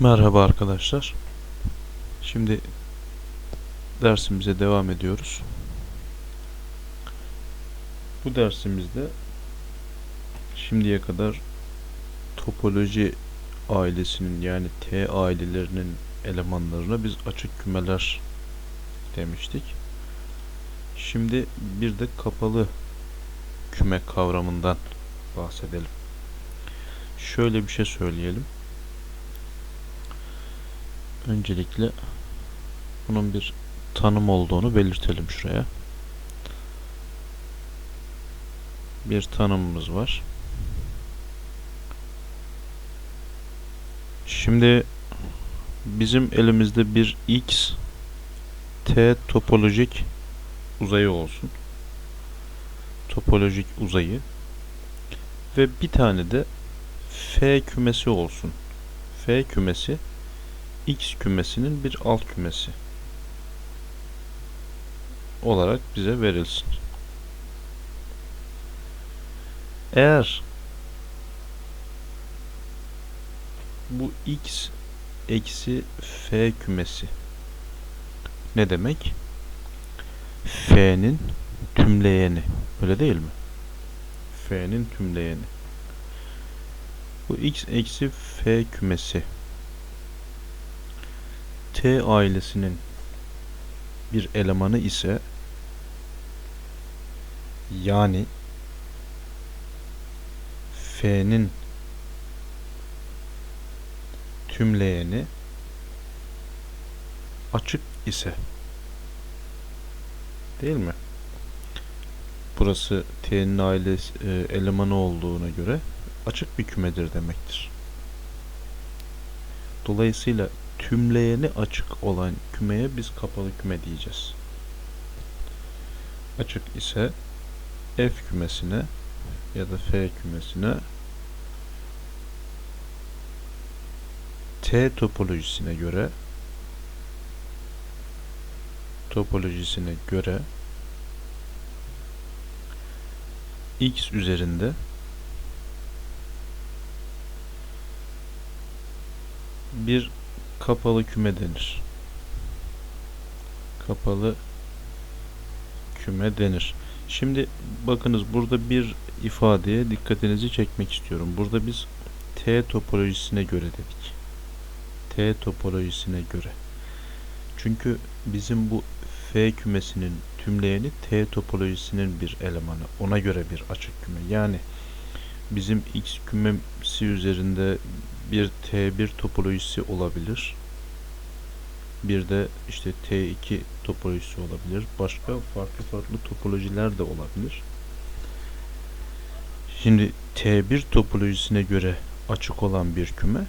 Merhaba arkadaşlar. Şimdi dersimize devam ediyoruz. Bu dersimizde şimdiye kadar topoloji ailesinin yani T ailelerinin elemanlarına biz açık kümeler demiştik. Şimdi bir de kapalı küme kavramından bahsedelim. Şöyle bir şey söyleyelim. Öncelikle bunun bir tanım olduğunu belirtelim şuraya. Bir tanımımız var. Şimdi bizim elimizde bir x t topolojik uzayı olsun. Topolojik uzayı ve bir tane de f kümesi olsun. F kümesi X kümesinin bir alt kümesi olarak bize verilsin. Eğer bu X eksi F kümesi ne demek? F'nin tümleyeni. Öyle değil mi? F'nin tümleyeni. Bu X eksi F kümesi T ailesinin bir elemanı ise yani F'nin tümleyeni açık ise değil mi? Burası T'nin ailesi e, elemanı olduğuna göre açık bir kümedir demektir. Dolayısıyla tümleyeni açık olan kümeye biz kapalı küme diyeceğiz. Açık ise F kümesine ya da F kümesine T topolojisine göre topolojisine göre x üzerinde bir kapalı küme denir. Kapalı küme denir. Şimdi bakınız burada bir ifadeye dikkatinizi çekmek istiyorum. Burada biz T topolojisine göre dedik. T topolojisine göre. Çünkü bizim bu F kümesinin tümleyeni T topolojisinin bir elemanı. Ona göre bir açık küme. Yani bizim X kümesi üzerinde bir T1 topolojisi olabilir. Bir de işte T2 topolojisi olabilir. Başka farklı farklı topolojiler de olabilir. Şimdi T1 topolojisine göre açık olan bir küme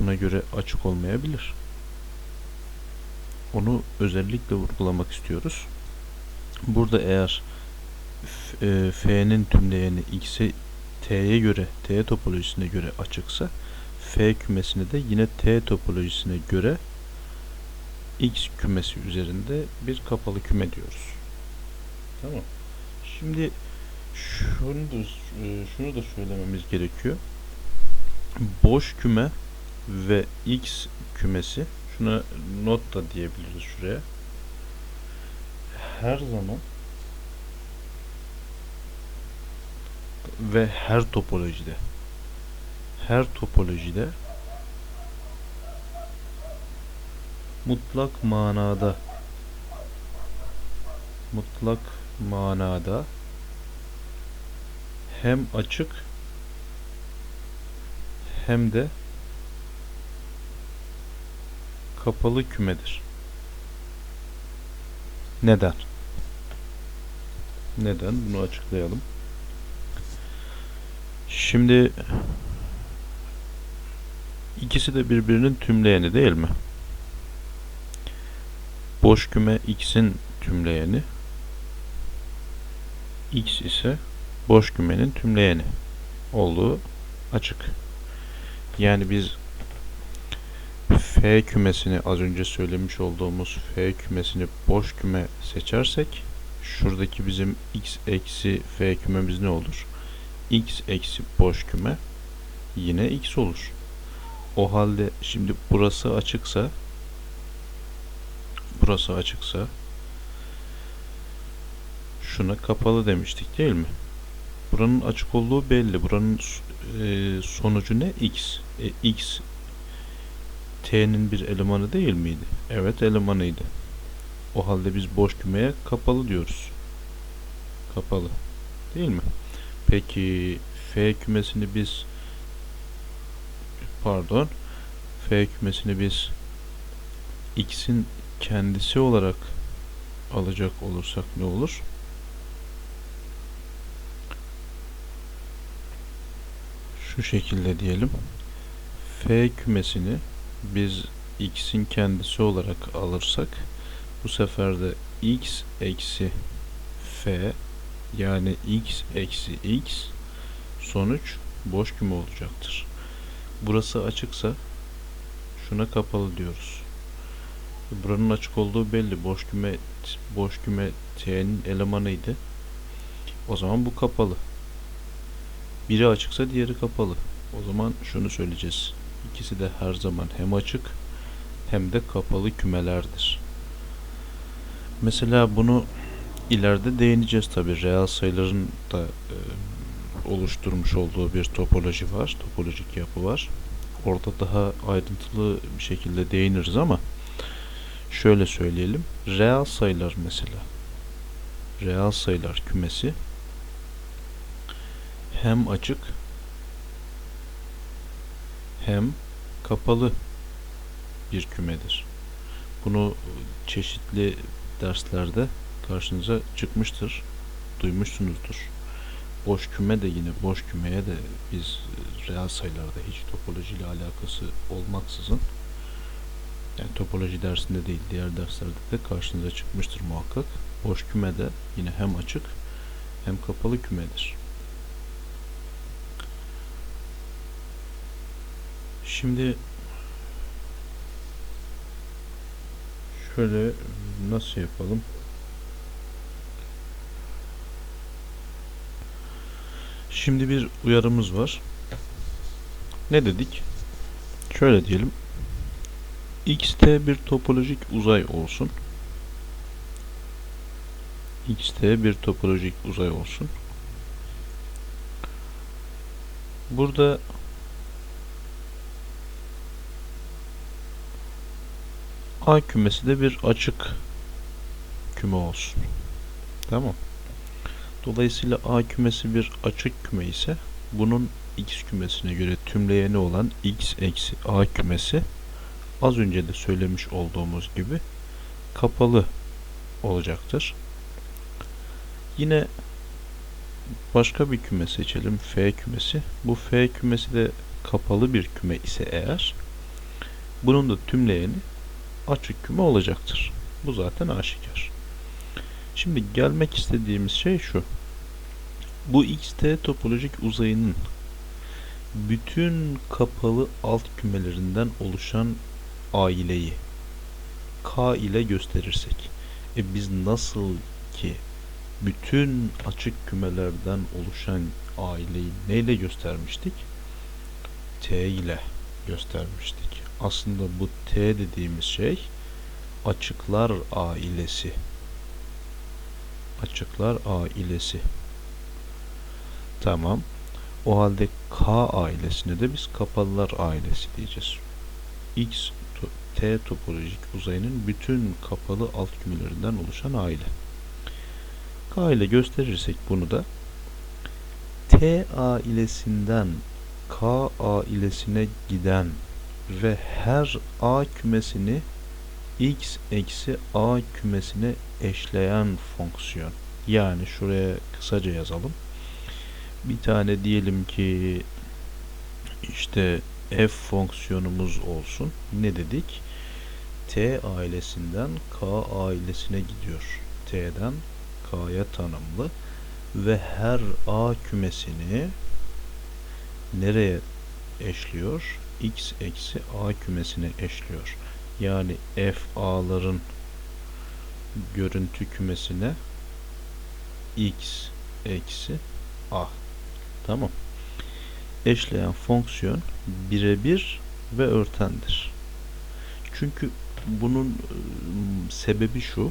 buna göre açık olmayabilir. Onu özellikle vurgulamak istiyoruz. Burada eğer e, F'nin tümleyeni X'e T'ye göre, T topolojisine göre açıksa F kümesine de yine T topolojisine göre X kümesi üzerinde bir kapalı küme diyoruz. Tamam. Şimdi şunu da e, şunu da söylememiz gerekiyor. Boş küme ve X kümesi şuna not da diyebiliriz şuraya. Her zaman ve her topolojide her topolojide mutlak manada mutlak manada hem açık hem de kapalı kümedir. Neden? Neden? Bunu açıklayalım. Şimdi ikisi de birbirinin tümleyeni değil mi? Boş küme x'in tümleyeni. x ise boş kümenin tümleyeni olduğu açık. Yani biz f kümesini az önce söylemiş olduğumuz f kümesini boş küme seçersek şuradaki bizim x eksi f kümemiz ne olur? x eksi boş küme yine x olur. O halde şimdi burası açıksa burası açıksa şuna kapalı demiştik değil mi? Buranın açık olduğu belli. Buranın e, sonucu ne? X. E, X T'nin bir elemanı değil miydi? Evet elemanıydı. O halde biz boş kümeye kapalı diyoruz. Kapalı. Değil mi? Peki F kümesini biz pardon F kümesini biz X'in kendisi olarak alacak olursak ne olur? Şu şekilde diyelim. F kümesini biz x'in kendisi olarak alırsak bu sefer de x eksi f yani x eksi x sonuç boş küme olacaktır. Burası açıksa şuna kapalı diyoruz. Buranın açık olduğu belli. Boş küme boş küme t'nin elemanıydı. O zaman bu kapalı. Biri açıksa diğeri kapalı. O zaman şunu söyleyeceğiz. İkisi de her zaman hem açık hem de kapalı kümelerdir. Mesela bunu ileride değineceğiz tabi. Reel sayıların da e, oluşturmuş olduğu bir topoloji var. Topolojik yapı var. Orada daha ayrıntılı bir şekilde değiniriz ama şöyle söyleyelim. Reel sayılar mesela. Reel sayılar kümesi hem açık hem kapalı bir kümedir. Bunu çeşitli derslerde karşınıza çıkmıştır, duymuşsunuzdur. Boş küme de yine boş kümeye de biz reel sayılarda hiç topoloji alakası olmaksızın yani topoloji dersinde değil diğer derslerde de karşınıza çıkmıştır muhakkak. Boş küme de yine hem açık hem kapalı kümedir. Şimdi şöyle nasıl yapalım? Şimdi bir uyarımız var. Ne dedik? Şöyle diyelim. xt bir topolojik uzay olsun. xt bir topolojik uzay olsun. Burada A kümesi de bir açık küme olsun. Tamam. Dolayısıyla A kümesi bir açık küme ise bunun X kümesine göre tümleyeni olan X eksi A kümesi az önce de söylemiş olduğumuz gibi kapalı olacaktır. Yine başka bir küme seçelim. F kümesi. Bu F kümesi de kapalı bir küme ise eğer bunun da tümleyeni açık küme olacaktır. Bu zaten aşikar. Şimdi gelmek istediğimiz şey şu. Bu xt topolojik uzayının bütün kapalı alt kümelerinden oluşan aileyi k ile gösterirsek e biz nasıl ki bütün açık kümelerden oluşan aileyi neyle göstermiştik? T ile göstermiştik aslında bu T dediğimiz şey açıklar ailesi. Açıklar ailesi. Tamam. O halde K ailesine de biz kapalılar ailesi diyeceğiz. X T topolojik uzayının bütün kapalı alt kümelerinden oluşan aile. K ile gösterirsek bunu da T ailesinden K ailesine giden ve her A kümesini x eksi A kümesine eşleyen fonksiyon. Yani şuraya kısaca yazalım. Bir tane diyelim ki işte f fonksiyonumuz olsun. Ne dedik? T ailesinden K ailesine gidiyor. T'den K'ya tanımlı ve her A kümesini nereye eşliyor? x eksi a kümesine eşliyor. Yani f a'ların görüntü kümesine x eksi a. Tamam. Eşleyen fonksiyon birebir ve örtendir. Çünkü bunun ıı, sebebi şu.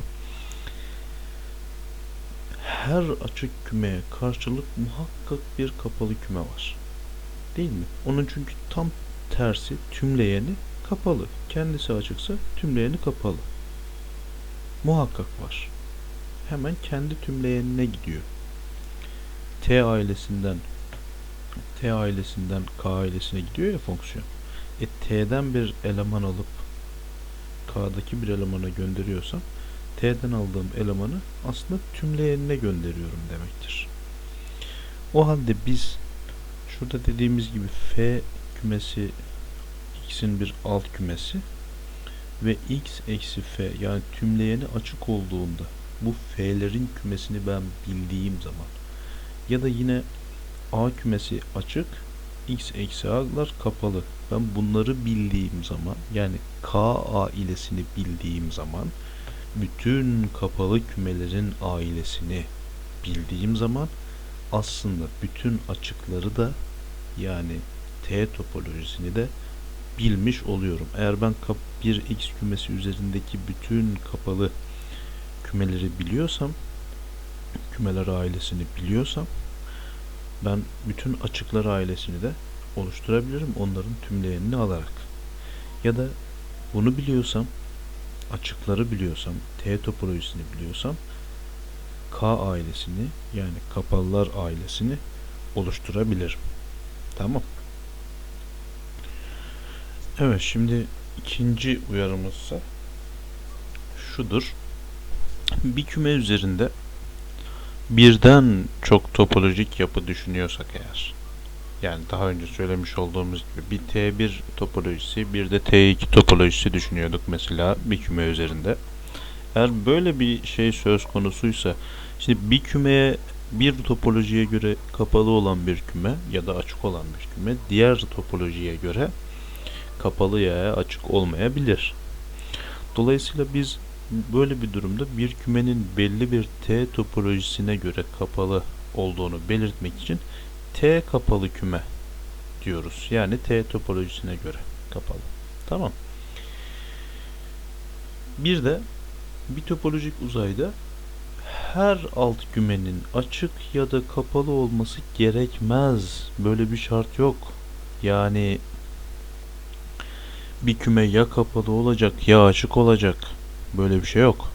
Her açık kümeye karşılık muhakkak bir kapalı küme var. Değil mi? Onun çünkü tam tersi tümleyeni kapalı. Kendisi açıksa tümleyeni kapalı. Muhakkak var. Hemen kendi tümleyenine gidiyor. T ailesinden T ailesinden K ailesine gidiyor ya fonksiyon. E T'den bir eleman alıp K'daki bir elemana gönderiyorsam T'den aldığım elemanı aslında tümleyenine gönderiyorum demektir. O halde biz şurada dediğimiz gibi F kümesi x'in bir alt kümesi ve x eksi f yani tümleyeni açık olduğunda bu f'lerin kümesini ben bildiğim zaman ya da yine a kümesi açık x eksi a'lar kapalı. Ben bunları bildiğim zaman yani k ailesini bildiğim zaman bütün kapalı kümelerin ailesini bildiğim zaman aslında bütün açıkları da yani T topolojisini de bilmiş oluyorum. Eğer ben kap 1x kümesi üzerindeki bütün kapalı kümeleri biliyorsam, kümeler ailesini biliyorsam ben bütün açıklar ailesini de oluşturabilirim onların tümleyenini alarak. Ya da bunu biliyorsam, açıkları biliyorsam, T topolojisini biliyorsam K ailesini yani kapalılar ailesini oluşturabilirim. Tamam. Evet şimdi ikinci uyarımızsa şudur. Bir küme üzerinde birden çok topolojik yapı düşünüyorsak eğer yani daha önce söylemiş olduğumuz gibi bir T1 topolojisi bir de T2 topolojisi düşünüyorduk mesela bir küme üzerinde. Eğer böyle bir şey söz konusuysa şimdi bir kümeye bir topolojiye göre kapalı olan bir küme ya da açık olan bir küme diğer topolojiye göre kapalı yaya açık olmayabilir. Dolayısıyla biz böyle bir durumda bir kümenin belli bir T topolojisine göre kapalı olduğunu belirtmek için T kapalı küme diyoruz. Yani T topolojisine göre kapalı. Tamam. Bir de bir topolojik uzayda her alt kümenin açık ya da kapalı olması gerekmez. Böyle bir şart yok. Yani bir küme ya kapalı olacak ya açık olacak. Böyle bir şey yok.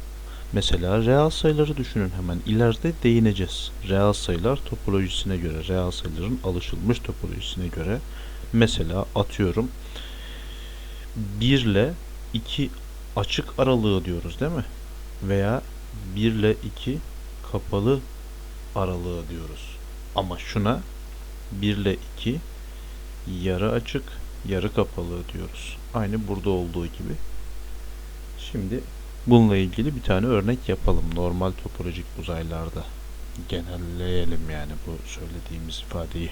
Mesela reel sayıları düşünün hemen. İleride değineceğiz. Reel sayılar topolojisine göre, reel sayıların alışılmış topolojisine göre. Mesela atıyorum 1 ile 2 açık aralığı diyoruz değil mi? Veya 1 ile 2 kapalı aralığı diyoruz. Ama şuna 1 ile 2 yarı açık, yarı kapalı diyoruz. Aynı burada olduğu gibi. Şimdi bununla ilgili bir tane örnek yapalım. Normal topolojik uzaylarda genelleyelim yani bu söylediğimiz ifadeyi.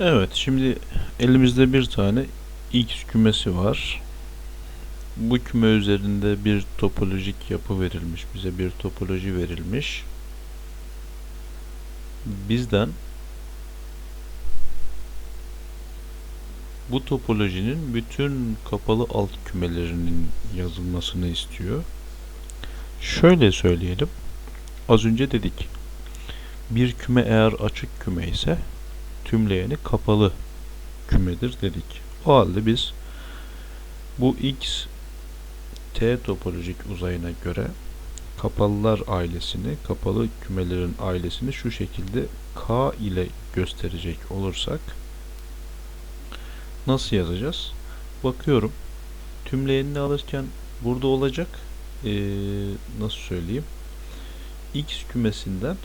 Evet şimdi elimizde bir tane x kümesi var. Bu küme üzerinde bir topolojik yapı verilmiş. Bize bir topoloji verilmiş. Bizden bu topolojinin bütün kapalı alt kümelerinin yazılmasını istiyor. Şöyle söyleyelim. Az önce dedik. Bir küme eğer açık küme ise tümleyeni kapalı kümedir dedik. O halde biz bu x t topolojik uzayına göre kapalılar ailesini, kapalı kümelerin ailesini şu şekilde k ile gösterecek olursak Nasıl yazacağız? Bakıyorum. Tümleyenini alırken burada olacak. Ee, nasıl söyleyeyim? X kümesinden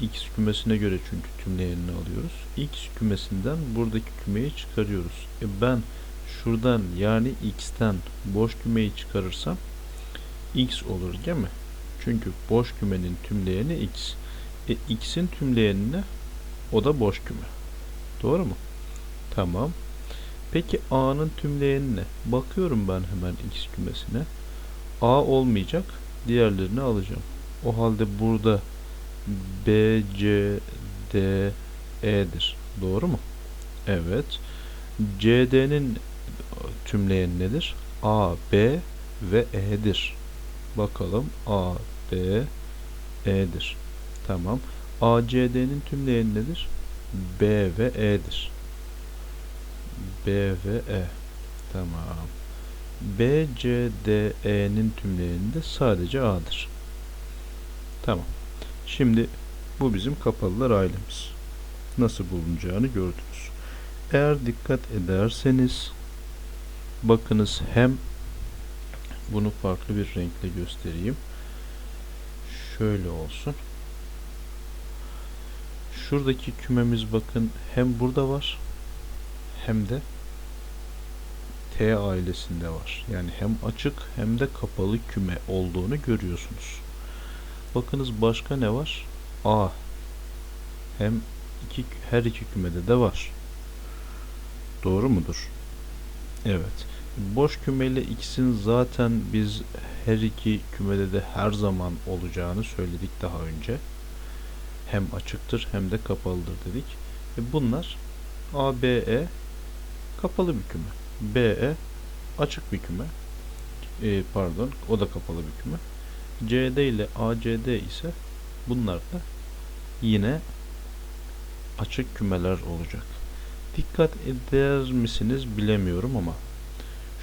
X kümesine göre çünkü tümleyenini alıyoruz. X kümesinden buradaki kümeyi çıkarıyoruz. E ben şuradan yani X'ten boş kümeyi çıkarırsam X olur değil mi? Çünkü boş kümenin tümleyeni X. E X'in tümleyeni ne? O da boş küme. Doğru mu? Tamam. Peki A'nın tümleyeni ne? Bakıyorum ben hemen X kümesine. A olmayacak. Diğerlerini alacağım. O halde burada B, C, D, E'dir. Doğru mu? Evet. CD'nin tümleyen nedir? A, B ve E'dir. Bakalım A, B, E'dir. Tamam. ACD'nin tümleyen nedir? B ve E'dir. B ve E. Tamam. BCDE'nin tümleyeni de sadece A'dır. Tamam. Şimdi bu bizim kapalılar ailemiz. Nasıl bulunacağını gördünüz. Eğer dikkat ederseniz bakınız hem bunu farklı bir renkle göstereyim. Şöyle olsun. Şuradaki kümemiz bakın hem burada var hem de T ailesinde var. Yani hem açık hem de kapalı küme olduğunu görüyorsunuz. Bakınız başka ne var? A. Hem iki, her iki kümede de var. Doğru mudur? Evet. Boş kümeyle ikisinin zaten biz her iki kümede de her zaman olacağını söyledik daha önce. Hem açıktır hem de kapalıdır dedik. E bunlar A, B, E kapalı bir küme. B, E açık bir küme. E, pardon o da kapalı bir küme. CD ile ACD ise bunlar da yine açık kümeler olacak. Dikkat eder misiniz bilemiyorum ama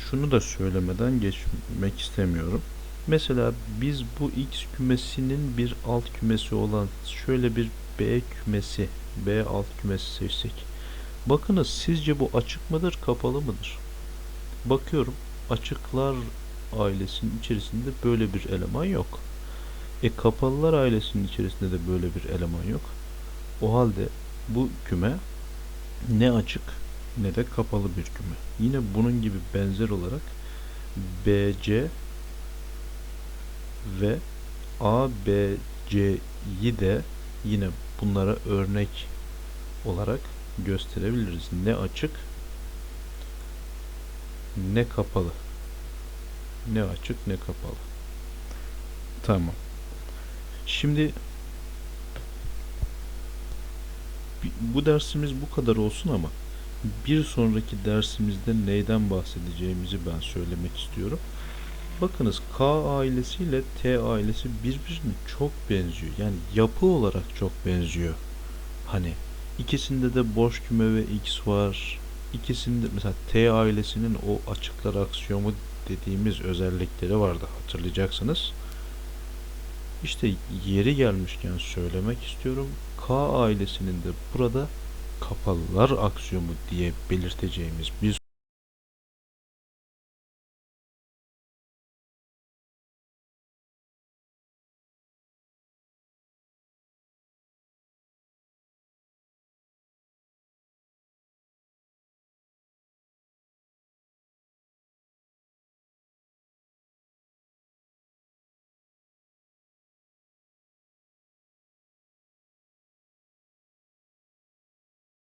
şunu da söylemeden geçmek istemiyorum. Mesela biz bu X kümesinin bir alt kümesi olan şöyle bir B kümesi, B alt kümesi seçsek. Bakınız sizce bu açık mıdır, kapalı mıdır? Bakıyorum açıklar ailesinin içerisinde böyle bir eleman yok. E kapalılar ailesinin içerisinde de böyle bir eleman yok. O halde bu küme ne açık ne de kapalı bir küme. Yine bunun gibi benzer olarak BC ve ABC'yi de yine bunlara örnek olarak gösterebiliriz. Ne açık ne kapalı. Ne açık ne kapalı. Tamam. Şimdi bu dersimiz bu kadar olsun ama bir sonraki dersimizde neyden bahsedeceğimizi ben söylemek istiyorum. Bakınız K ailesi ile T ailesi birbirine çok benziyor. Yani yapı olarak çok benziyor. Hani ikisinde de boş küme ve X var. İkisinde mesela T ailesinin o açıklar aksiyomu dediğimiz özellikleri vardı hatırlayacaksınız. İşte yeri gelmişken söylemek istiyorum. K ailesinin de burada kapalılar aksiyomu diye belirteceğimiz bir